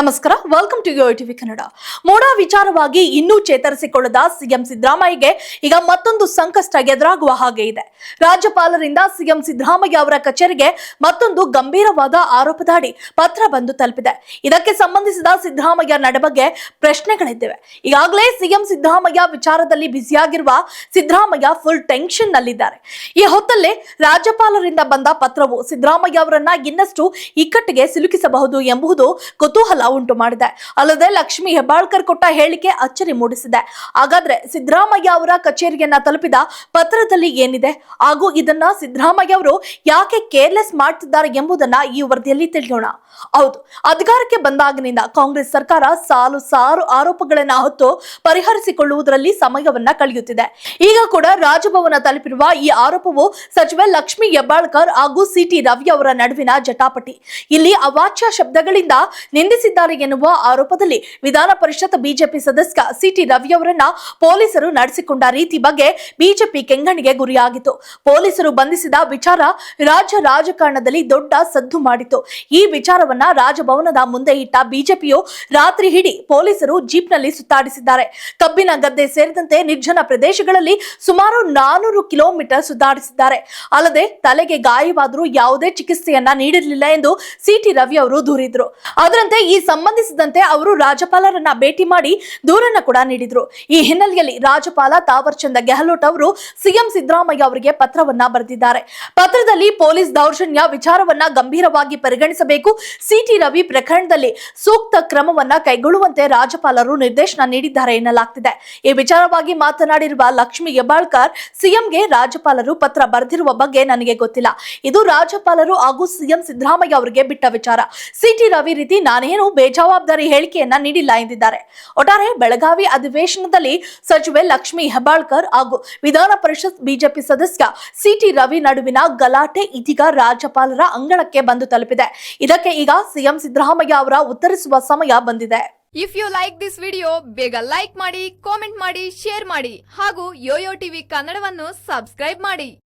ನಮಸ್ಕಾರ. Welcome to yo TV Kannada ಮೋಡ ವಿಚಾರವಾಗಿ ಇನ್ನೂ ಚೇತರಿಸಿಕೊಳ್ಳದ ಸಿಎಂ ಸಿದ್ದರಾಮಯ್ಯಗೆ ಈಗ ಮತ್ತೊಂದು ಸಂಕಷ್ಟ ಎದುರಾಗುವ ಹಾಗೆ ಇದೆ. ರಾಜ್ಯಪಾಲರಿಂದ ಸಿಎಂ ಸಿದ್ದರಾಮಯ್ಯ ಅವರ ಕಚೇರಿಗೆ ಮತ್ತೊಂದು ಗಂಭೀರವಾದ ಆರೋಪದಾಡಿ ಪತ್ರ ಬಂದು ತಲುಪಿದೆ. ಇದಕ್ಕೆ ಸಂಬಂಧಿಸಿದ ಸಿದ್ದರಾಮಯ್ಯ ನಡೆ ಬಗ್ಗೆ ಪ್ರಶ್ನೆಗಳಿದ್ದಿವೆ. ಈಗಾಗಲೇ ಸಿಎಂ ಸಿದ್ದರಾಮಯ್ಯ ವಿಚಾರದಲ್ಲಿ ಬ್ಯುಸಿಯಾಗಿರುವ ಸಿದ್ದರಾಮಯ್ಯ ಫುಲ್ ಟೆನ್ಷನ್ ನಲ್ಲಿದ್ದಾರೆ. ಈ ಹೊತ್ತಲ್ಲೇ ರಾಜ್ಯಪಾಲರಿಂದ ಬಂದ ಪತ್ರವು ಸಿದ್ದರಾಮಯ್ಯ ಅವರನ್ನ ಇನ್ನಷ್ಟು ಇಕ್ಕಟ್ಟಿಗೆ ಸಿಲುಕಿಸಬಹುದು ಎಂಬುದು ಕುತೂಹಲ ಉಂಟು ಮಾಡಿದೆ. ಅಲ್ಲದೆ ಲಕ್ಷ್ಮಿ ಹೆಬ್ಬಾಳ್ಕರ್ ಕೊಟ್ಟ ಹೇಳಿಕೆ ಅಚ್ಚರಿ ಮೂಡಿಸಿದೆ. ಹಾಗಾದ್ರೆ ಸಿದ್ದರಾಮಯ್ಯ ಅವರ ಕಚೇರಿಯನ್ನ ತಲುಪಿದ ಪತ್ರದಲ್ಲಿ ಏನಿದೆ? ಹಾಗೂ ಇದನ್ನ ಸಿದ್ದರಾಮಯ್ಯ ಅವರು ಯಾಕೆ ಕೇರ್ಲೆಸ್ ಮಾಡ್ತಿದ್ದಾರೆ ಎಂಬುದನ್ನ ಈ ವರದಿಯಲ್ಲಿ ತಿಳಿಯೋಣ. ಹೌದು, ಅಧಿಕಾರಕ್ಕೆ ಬಂದಾಗಿನಿಂದ ಕಾಂಗ್ರೆಸ್ ಸರ್ಕಾರ ಸಾಲು ಸಾರು ಆರೋಪಗಳನ್ನ ಹೊತ್ತು ಪರಿಹರಿಸಿಕೊಳ್ಳುವುದರಲ್ಲಿ ಸಮಯವನ್ನ ಕಳೆಯುತ್ತಿದೆ. ಈಗ ಕೂಡ ರಾಜಭವನ ತಲುಪಿರುವ ಈ ಆರೋಪವು ಸಚಿವೆ ಲಕ್ಷ್ಮಿ ಹೆಬ್ಬಾಳ್ಕರ್ ಹಾಗೂ ಸಿಟಿ ರವಿ ಅವರ ನಡುವಿನ ಜಟಾಪಟಿ. ಇಲ್ಲಿ ಅವಾಚ್ಯ ಶಬ್ದಗಳಿಂದ ನಿಂದಿಸಿದ್ದಾರೆ ಎನ್ನುವ ಆರೋಪದಲ್ಲಿ ವಿಧಾನ ಪರಿಷತ್ ಬಿಜೆಪಿ ಸದಸ್ಯ ಸಿಟಿ ರವಿ ಅವರನ್ನ ಪೊಲೀಸರು ನಡೆಸಿಕೊಂಡ ರೀತಿ ಬಗ್ಗೆ ಬಿಜೆಪಿ ಕೆಂಗಣಿಗೆ ಗುರಿಯಾಗಿತ್ತು. ಪೊಲೀಸರು ಬಂಧಿಸಿದ ವಿಚಾರ ರಾಜ್ಯ ರಾಜಕಾರಣದಲ್ಲಿ ದೊಡ್ಡ ಸದ್ದು ಮಾಡಿತು ಈ ವಿಚಾರವನ್ನ ರಾಜಭವನದ ಮುಂದೆ ಇಟ್ಟ ಬಿಜೆಪಿಯು ರಾತ್ರಿ ಹಿಡಿ ಪೊಲೀಸರು ಜೀಪ್ನಲ್ಲಿ ಸುತ್ತಾಡಿಸಿದ್ದಾರೆ. ಕಬ್ಬಿನ ಗದ್ದೆ ಸೇರಿದಂತೆ ನಿರ್ಜನ ಪ್ರದೇಶಗಳಲ್ಲಿ ಸುಮಾರು ನಾನೂರು ಕಿಲೋಮೀಟರ್ ಸುತ್ತಾಡಿಸಿದ್ದಾರೆ. ಅಲ್ಲದೆ ತಲೆಗೆ ಗಾಯವಾದರೂ ಯಾವುದೇ ಚಿಕಿತ್ಸೆಯನ್ನ ನೀಡಿರಲಿಲ್ಲ ಎಂದು ಸಿಟಿ ರವಿ ಅವರು ದೂರಿದ್ರು. ಅದರಂತೆ ಈ ಸಂಬಂಧಿಸಿದಂತೆ ಅವರು ರಾಜ್ಯಪಾಲರನ್ನ ಭೇಟಿ ಮಾಡಿ ದೂರನ್ನ ಕೂಡ ನೀಡಿದ್ರು. ಈ ಹಿನ್ನೆಲೆಯಲ್ಲಿ ರಾಜ್ಯಪಾಲ ತಾವರ್ ಚಂದ ಗೆಹ್ಲೋಟ್ ಅವರು ಸಿಎಂ ಸಿದ್ದರಾಮಯ್ಯ ಅವರಿಗೆ ಪತ್ರವನ್ನ ಬರೆದಿದ್ದಾರೆ. ಪತ್ರದಲ್ಲಿ ಪೊಲೀಸ್ ದೌರ್ಜನ್ಯ ವಿಚಾರವನ್ನ ಗಂಭೀರವಾಗಿ ಪರಿಗಣಿಸಬೇಕು. ಸಿಟಿ ರವಿ ಪ್ರಕರಣದಲ್ಲಿ ಸೂಕ್ತ ಕ್ರಮವನ್ನ ಕೈಗೊಳ್ಳುವಂತೆ ರಾಜ್ಯಪಾಲರು ನಿರ್ದೇಶನ ನೀಡಿದ್ದಾರೆ ಎನ್ನಲಾಗ್ತಿದೆ. ಈ ವಿಚಾರವಾಗಿ ಮಾತನಾಡಿರುವ ಲಕ್ಷ್ಮಿ ಹೆಬ್ಬಾಳ್ಕರ್ ಸಿಎಂಗೆ ರಾಜ್ಯಪಾಲರು ಪತ್ರ ಬರೆದಿರುವ ಬಗ್ಗೆ ನನಗೆ ಗೊತ್ತಿಲ್ಲ. ಇದು ರಾಜ್ಯಪಾಲರು ಹಾಗೂ ಸಿಎಂ ಸಿದ್ದರಾಮಯ್ಯ ಅವರಿಗೆ ಬಿಟ್ಟ ವಿಚಾರ. ಸಿಟಿ ರವಿ ರೀತಿ ನಾನೇನು ಬೇಜವಾಬ್ದಾರಿ ಹೇಳಿಕೆಯನ್ನ ನೀಡಿಲ್ಲ ಎಂದಿದ್ದಾರೆ. ಒಟ್ಟಾರೆ ಬೆಳಗಾವಿ ಅಧಿವೇಶನದಲ್ಲಿ ಸಚಿವೆ ಲಕ್ಷ್ಮಿ ಹೆಬ್ಬಾಳ್ಕರ್ ಹಾಗೂ ವಿಧಾನ ಪರಿಷತ್ ಬಿಜೆಪಿ ಸದಸ್ಯ ಸಿಟಿ ರವಿ ನಡುವಿನ ಗಲಾಟೆ ಇದೀಗ ರಾಜ್ಯಪಾಲರ ಅಂಗಳಕ್ಕೆ ಬಂದು ತಲುಪಿದೆ. ಇದಕ್ಕೆ ಈಗ ಸಿಎಂ ಸಿದ್ದರಾಮಯ್ಯ ಅವರ ಉತ್ತರಿಸುವ ಸಮಯ ಬಂದಿದೆ. If you like this video ಬೇಗ ಲೈಕ್ ಮಾಡಿ ಕಾಮೆಂಟ್ ಮಾಡಿ ಶೇರ್ ಮಾಡಿ ಹಾಗೂ ಯೋಯೋ ಟಿವಿ ಕನ್ನಡವನ್ನು ಸಬ್ಸ್ಕ್ರೈಬ್ ಮಾಡಿ.